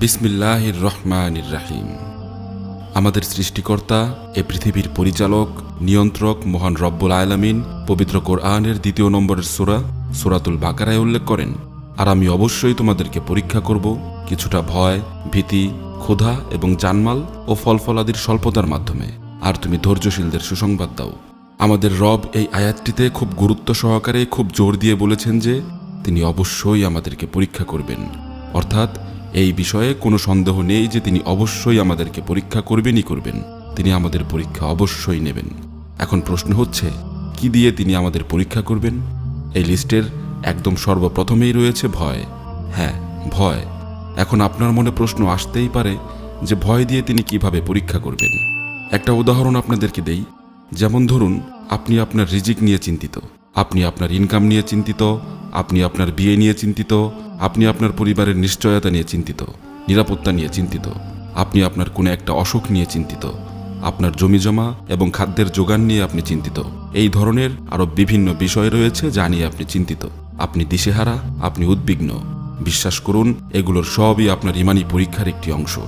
বিসমিল্লাহির রহমানির রাহিম। আমাদের সৃষ্টিকর্তা, এ পৃথিবীর পরিচালক, নিয়ন্ত্রক, মহান রব্বুল আয়ালামিন পবিত্র কোরআনের দ্বিতীয় নম্বরের সুরা, সুরাতুল বাকারায় উল্লেখ করেন। আর আমি অবশ্যই তোমাদেরকে পরীক্ষা করব কিছুটা ভয়, ভীতি, ক্ষুধা এবং জানমাল ও ফলফলাদির স্বল্পতার মাধ্যমে। আর তুমি ধৈর্যশীলদের সুসংবাদ দাও। আমাদের রব এই আয়াতটিতে খুব গুরুত্ব সহকারে খুব জোর দিয়ে বলেছেন যে, তিনি অবশ্যই আমাদেরকে পরীক্ষা করবেন। অর্থাৎ, এই বিষয়ে কোনো সন্দেহ নেই যে তিনি অবশ্যই আমাদেরকে পরীক্ষা করবেনই করবেন। তিনি আমাদের পরীক্ষা অবশ্যই নেবেন। এখন প্রশ্ন হচ্ছে, কি দিয়ে তিনি আমাদের পরীক্ষা করবেন? এই লিস্টের একদম সর্বপ্রথমেই রয়েছে ভয়। হ্যাঁ ভয়। এখন আপনার মনে প্রশ্ন আসতেই পারে যে ভয় দিয়ে তিনি কীভাবে পরীক্ষা করবেন। একটা উদাহরণ আপনাদেরকে দেই। যেমন ধরুন, আপনি আপনার রিজিক নিয়ে চিন্তিত। আপনি আপনার ইনকাম নিয়ে চিন্তিত, আপনি আপনার বিয়ে নিয়ে চিন্তিত, আপনি আপনার পরিবারের নিশ্চয়তা নিয়ে চিন্তিত, নিরাপত্তা নিয়ে চিন্তিত, আপনি আপনার কোনো একটা অসুখ নিয়ে চিন্তিত, আপনার জমি জমা এবং খাদ্যের যোগান নিয়ে আপনি চিন্তিত। এই ধরনের আরও বিভিন্ন বিষয় রয়েছে যা নিয়ে আপনি চিন্তিত। আপনি দিশেহারা, আপনি উদ্বিগ্ন। বিশ্বাস করুন, এগুলোর সবই আপনার ইমানি পরীক্ষার একটি অংশ।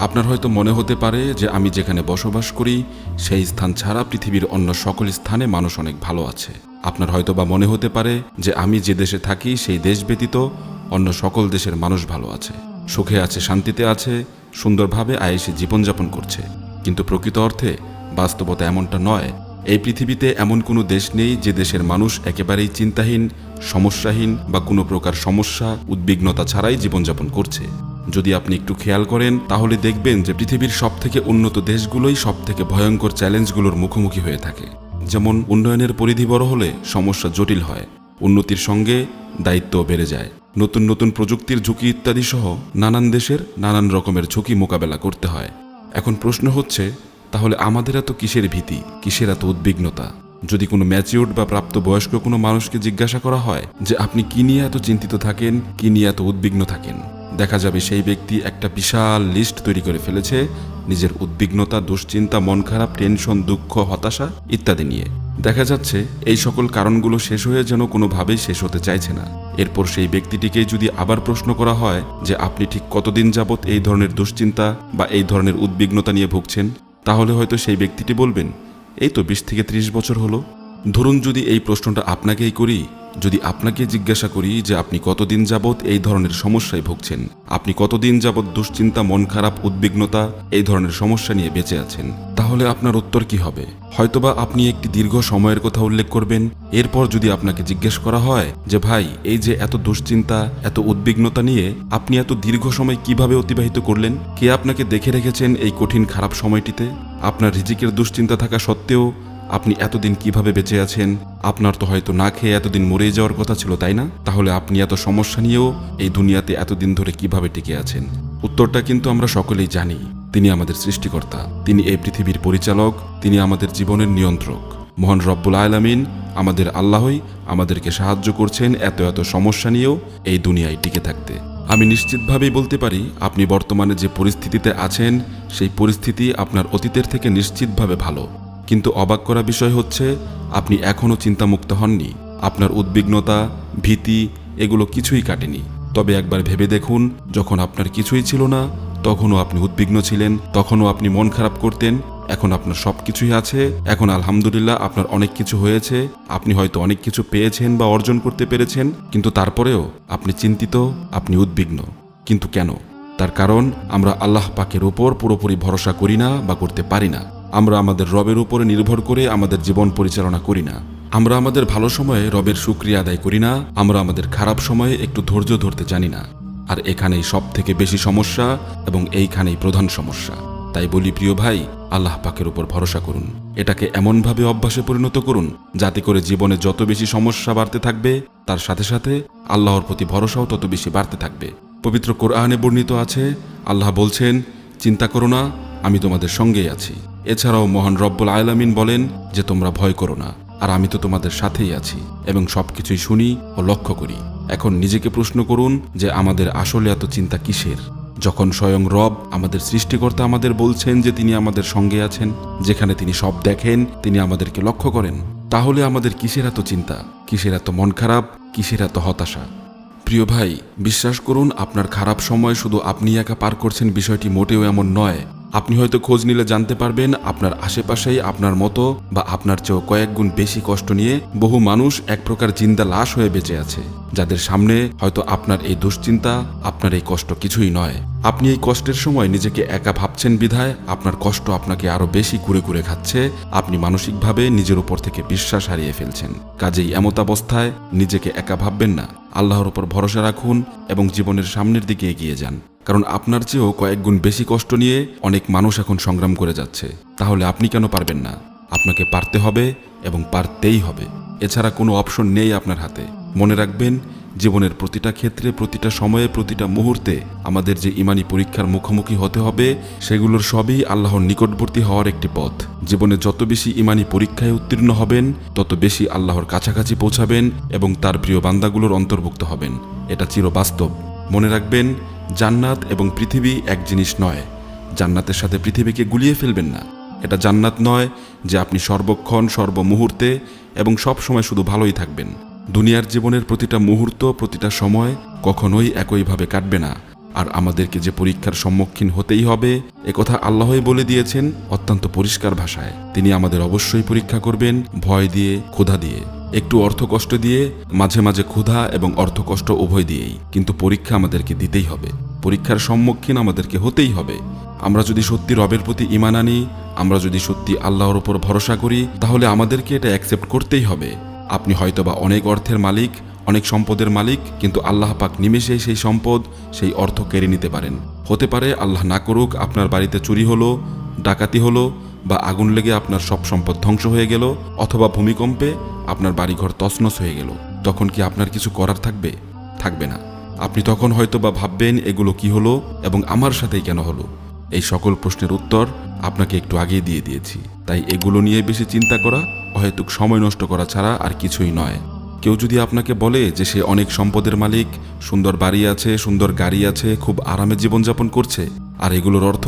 আপনার হয়তো মনে হতে পারে যে আমি যেখানে বসবাস করি, সেই স্থান ছাড়া পৃথিবীর অন্য সকল স্থানে মানুষ অনেক ভালো আছে। আপনার হয়তো বা মনে হতে পারে যে আমি যে দেশে থাকি সেই দেশ ব্যতীত অন্য সকল দেশের মানুষ ভালো আছে, সুখে আছে, শান্তিতে আছে, সুন্দরভাবে আয়েসে জীবনযাপন করছে। কিন্তু প্রকৃত অর্থে বাস্তবতা এমনটা নয়। এই পৃথিবীতে এমন কোনো দেশ নেই যে দেশের মানুষ একেবারেই চিন্তাহীন, সমস্যাহীন বা কোনো প্রকার সমস্যা, উদ্বিগ্নতা ছাড়াই জীবনযাপন করছে। যদি আপনি একটু খেয়াল করেন, তাহলে দেখবেন যে পৃথিবীর সব থেকে উন্নত দেশগুলোই সব থেকে ভয়ঙ্কর চ্যালেঞ্জগুলোর মুখোমুখি হয়ে থাকে। যেমন উন্নয়নের পরিধি বড় হলে সমস্যা জটিল হয়, উন্নতির সঙ্গে দায়িত্বও বেড়ে যায়। নতুন নতুন প্রযুক্তির ঝুঁকি ইত্যাদি সহ নানান দেশের নানান রকমের ঝুঁকি মোকাবেলা করতে হয়। এখন প্রশ্ন হচ্ছে, তাহলে আমাদের এত কিসের ভীতি, কিসের এত উদ্বিগ্নতা? যদি কোনো ম্যাচিউর্ড বা প্রাপ্তবয়স্ক কোনো মানুষকে জিজ্ঞাসা করা হয় যে, আপনি কী নিয়ে এত চিন্তিত থাকেন, কি নিয়ে এত উদ্বিগ্ন থাকেন? দেখা যাবে সেই ব্যক্তি একটা বিশাল লিস্ট তৈরি করে ফেলেছে, নিজের উদ্বিগ্নতা, দুশ্চিন্তা, মন খারাপ টেনশন দুঃখ, হতাশা ইত্যাদি নিয়ে। দেখা যাচ্ছে এই সকল কারণগুলো শেষ হয়ে যেন কোনোভাবেই শেষ হতে চাইছে না। এরপর সেই ব্যক্তিটিকে যদি আবার প্রশ্ন করা হয় যে, আপনি ঠিক কতদিন যাবৎ এই ধরনের দুশ্চিন্তা বা এই ধরনের উদ্বিগ্নতা নিয়ে ভুগছেন? তাহলে হয়তো সেই ব্যক্তিটি বলবেন, এই তো বিশ থেকে ত্রিশ বছর হলো। ধরুন যদি এই প্রশ্নটা আপনাকেই করি, যদি আপনাকে জিজ্ঞাসা করি যে আপনি কতদিন যাবৎ এই ধরনের সমস্যায় ভুগছেন, আপনি কতদিন যাবৎ দুশ্চিন্তা, মন খারাপ, উদ্বিগ্নতা এই ধরনের সমস্যা নিয়ে বেঁচে আছেন, তাহলে আপনার উত্তর কি হবে? হয়তোবা আপনি একটি দীর্ঘ সময়ের কথা উল্লেখ করবেন, এরপর যদি আপনাকে জিজ্ঞেস করা হয় যে, ভাই, এই যে এত দুশ্চিন্তা, এত উদ্বিগ্নতা নিয়ে আপনি এত দীর্ঘ সময় কীভাবে অতিবাহিত করলেন, কে আপনাকে দেখে রেখেছেন এই কঠিন খারাপ সময়টিতে? আপনার রিজিকের দুশ্চিন্তা থাকা সত্ত্বেও আপনি এতদিন কীভাবে বেঁচে আছেন? আপনার তো হয়তো না খেয়ে এতদিন মরে যাওয়ার কথা ছিল, তাই না? তাহলে আপনি এত সমস্যা নিয়েও এই দুনিয়াতে এতদিন ধরে কীভাবে টিকে আছেন? উত্তরটা কিন্তু আমরা সকলেই জানি। তিনি আমাদের সৃষ্টিকর্তা। তিনি এই পৃথিবীর পরিচালক। তিনি আমাদের জীবনের নিয়ন্ত্রক। মহান রব্বুল আলামিন আমাদের আল্লাহই আমাদেরকে সাহায্য করছেন এত এত সমস্যা নিয়েও এই দুনিয়ায় টিকে থাকতে। আমি নিশ্চিতভাবেই বলতে পারি, আপনি বর্তমানে যে পরিস্থিতিতে আছেন, সেই পরিস্থিতি আপনার অতীতের থেকে নিশ্চিতভাবে ভালো। কিন্তু অবাক করা বিষয় হচ্ছে, আপনি এখনও চিন্তামুক্ত হননি। আপনার উদ্বিগ্নতা, ভীতি, এগুলো কিছুই কাটেনি। তবে একবার ভেবে দেখুন, যখন আপনার কিছুই ছিল না, তখনও আপনি উদ্বিগ্ন ছিলেন, তখনও আপনি মন খারাপ করতেন, এখন আপনার সব কিছুই আছে, এখন আলহামদুলিল্লাহ আপনার অনেক কিছু হয়েছে, আপনি হয়তো অনেক কিছু পেয়েছেন বা অর্জন করতে পেরেছেন, কিন্তু তারপরেও আপনি চিন্তিত, আপনি উদ্বিগ্ন। কিন্তু কেন? তার কারণ, আমরা আল্লাহ পাকের ওপর পুরোপুরি ভরসা করি না বা করতে পারি না। আমরা আমাদের রবের উপরে নির্ভর করে আমাদের জীবন পরিচালনা করি না। আমরা আমাদের ভালো সময়ে রবের সুক্রিয়া আদায় করি না। আমরা আমাদের খারাপ সময়ে একটু ধৈর্য ধরতে জানি না। আর এখানেই সব থেকে বেশি সমস্যা এবং এইখানেই প্রধান সমস্যা। তাই বলি, প্রিয় ভাই, আল্লাহ পাকের উপর ভরসা করুন। এটাকে এমনভাবে অভ্যাসে পরিণত করুন যাতে করে জীবনে যত বেশি সমস্যা বাড়তে থাকবে, তার সাথে সাথে আল্লাহর প্রতি ভরসাও তত বেশি বাড়তে থাকবে। পবিত্র কোরআনে বর্ণিত আছে, আল্লাহ বলছেন, চিন্তা করো না, আমি তোমাদের সঙ্গেই আছি। এছাড়াও মহান রব্বুল আয়লামিন বলেন যে, তোমরা ভয় করো না, আর আমি তো তোমাদের সাথেই আছি এবং সবকিছুই শুনি ও লক্ষ্য করি। এখন নিজেকে প্রশ্ন করুন যে, আমাদের আসলে এত চিন্তা কিসের? যখন স্বয়ং রব আমাদের সৃষ্টিকর্তা আমাদের বলছেন যে, তিনি আমাদের সঙ্গে আছেন, যেখানে তিনি সব দেখেন, তিনি আমাদেরকে লক্ষ্য করেন, তাহলে আমাদের কিসের এত চিন্তা? কিসের এত মন খারাপ? কিসের এত হতাশা? প্রিয় ভাই, বিশ্বাস করুন, আপনার খারাপ সময় শুধু আপনি একা পার করছেন বিষয়টি মোটেও এমন নয়। আপনি হয়তো খোঁজ নিলে জানতে পারবেন আপনার আশেপাশেই আপনার মতো বা আপনার চেয়েও কয়েক গুণ বেশি কষ্ট নিয়ে বহু মানুষ এক প্রকার জিন্দা লাশ হয়ে বেঁচে আছে, যাদের সামনে হয়তো আপনার এই দুশ্চিন্তা, আপনার এই কষ্ট কিছুই নয়। আপনি এই কষ্টের সময় নিজেকে একা ভাবছেন বিধায় আপনার কষ্ট আপনাকে আরও বেশি কুরে কুরে খাচ্ছে, আপনি মানসিকভাবে নিজের উপর থেকে বিশ্বাস হারিয়ে ফেলছেন। কাজেই এমতাবস্থায় নিজেকে একা ভাববেন না। আল্লাহর উপর ভরসা রাখুন এবং জীবনের সামনের দিকে এগিয়ে যান। কারণ আপনার চেয়েও কয়েক গুণ বেশি কষ্ট নিয়ে অনেক মানুষ এখন সংগ্রাম করে যাচ্ছে। তাহলে আপনি কেন পারবেন না? আপনাকে পারতে হবে এবং পারতেই হবে। এছাড়া কোনো অপশন নেই আপনার হাতে। মনে রাখবেন, জীবনের প্রতিটা ক্ষেত্রে, প্রতিটা সময়ে, প্রতিটা মুহূর্তে আমাদের যে ইমানি পরীক্ষার মুখোমুখি হতে হবে, সেগুলোর সবই আল্লাহর নিকটবর্তী হওয়ার একটি পথ। জীবনে যত বেশি ইমানি পরীক্ষায় উত্তীর্ণ হবেন, তত বেশি আল্লাহর কাছাকাছি পৌঁছাবেন এবং তার প্রিয় বান্দাগুলোর অন্তর্ভুক্ত হবেন। এটা চিরবাস্তব। মনে রাখবেন, জান্নাত এবং পৃথিবী এক জিনিস নয়। জান্নাতের সাথে পৃথিবীকে গুলিয়ে ফেলবেন না। এটা জান্নাত নয় যে আপনি সর্বক্ষণ, সর্বমুহূর্তে এবং সব সময় শুধু ভালোই থাকবেন। দুনিয়ার জীবনের প্রতিটা মুহূর্ত, প্রতিটা সময় কখনোই একইভাবে কাটবে না। আর আমাদেরকে যে পরীক্ষার সম্মুখীন হতেই হবে একথা আল্লাহই বলে দিয়েছেন অত্যন্ত পরিষ্কার ভাষায়। তিনি আমাদের অবশ্যই পরীক্ষা করবেন, ভয় দিয়ে, ক্ষুধা দিয়ে। একটু অর্থ কষ্ট দিয়ে, মাঝে মাঝে ক্ষুধা এবং অর্থ কষ্ট উভয় দিয়েই। কিন্তু পরীক্ষা আমাদেরকে দিতেই হবে। পরীক্ষার সম্মুখীন আমাদেরকে হতেই হবে। আমরা যদি সত্যি রবের প্রতি ইমান আনি, আমরা যদি সত্যি আল্লাহর উপর ভরসা করি, তাহলে আমাদেরকে এটা অ্যাকসেপ্ট করতেই হবে। আপনি হয়তোবা অনেক অর্থের মালিক, অনেক সম্পদের মালিক, কিন্তু আল্লাহ পাক নিমেষেই সেই সম্পদ, সেই অর্থ কেড়ে নিতে পারেন। হতে পারে আল্লাহ না করুক, আপনার বাড়িতে চুরি হলো, ডাকাতি হলো বা আগুন লেগে আপনার সব সম্পদ ধ্বংস হয়ে গেল অথবা ভূমিকম্পে আপনার বাড়িঘর তছনছ হয়ে গেল, তখন কি আপনার কিছু করার থাকবে? থাকবে না। আপনি তখন হয়তো বা ভাববেন, এগুলো কি হলো এবং আমার সাথেই কেন হলো? এই সকল প্রশ্নের উত্তর আপনাকে একটু আগেই দিয়ে দিয়েছি। তাই এগুলো নিয়ে বেশি চিন্তা করা, অহেতুক সময় নষ্ট করা ছাড়া আর কিছুই নয়। কেউ যদি আপনাকে বলে যে সে অনেক সম্পদের মালিক, সুন্দর বাড়ি আছে, সুন্দর গাড়ি আছে, খুব আরামে জীবনযাপন করছে, আর এগুলোর অর্থ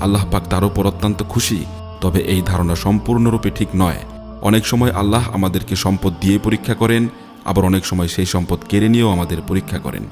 আল্লাহ পাক তার উপর অত্যন্ত খুশি তবে এই ধারণা সম্পূর্ণরূপে ঠিক নয়। অনেক সময় আল্লাহ আমাদেরকে সম্পদ দিয়ে পরীক্ষা করেন, আবার অনেক সময় সেই সম্পদ কেড়ে নিয়েও আমাদের পরীক্ষা করেন।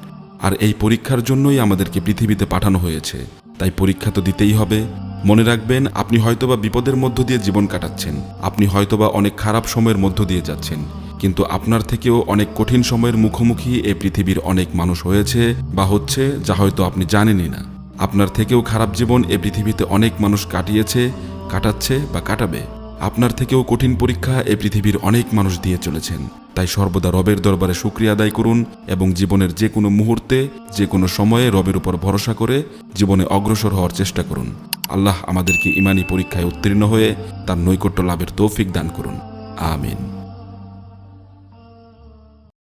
আর এই পরীক্ষার জন্যই আমাদেরকে পৃথিবীতে পাঠানো হয়েছে। তাই পরীক্ষা তো দিতেই হবে। মনে রাখবেন, আপনি হয়তোবা বিপদের মধ্য দিয়ে জীবন কাটাচ্ছেন। আপনি হয়তোবা অনেক খারাপ সময়ের মধ্য দিয়ে যাচ্ছেন। কিন্তু আপনার থেকেও অনেক কঠিন সময়ের মুখোমুখি এই পৃথিবীর অনেক মানুষ হয়েছে বা হচ্ছে, যা হয়তো আপনি জানেনই না। আপনার থেকেও খারাপ জীবন এ পৃথিবীতে অনেক মানুষ কাটিয়েছে। কাটাচ্ছে বা কাটাবে, আপনার থেকেও কঠিন পরীক্ষা এ পৃথিবীর অনেক মানুষ দিয়ে চলেছেন। তাই সর্বদা রবের দরবারে সুক্রিয়া আদায় করুন এবং জীবনের যে কোনো মুহূর্তে, যে কোনো সময়ে রবের উপর ভরসা করে জীবনে অগ্রসর হওয়ার চেষ্টা করুন। আল্লাহ আমাদেরকে ইমানি পরীক্ষায় উত্তীর্ণ হয়ে তার নৈকট্য লাভের তৌফিক দান করুন। আমিন।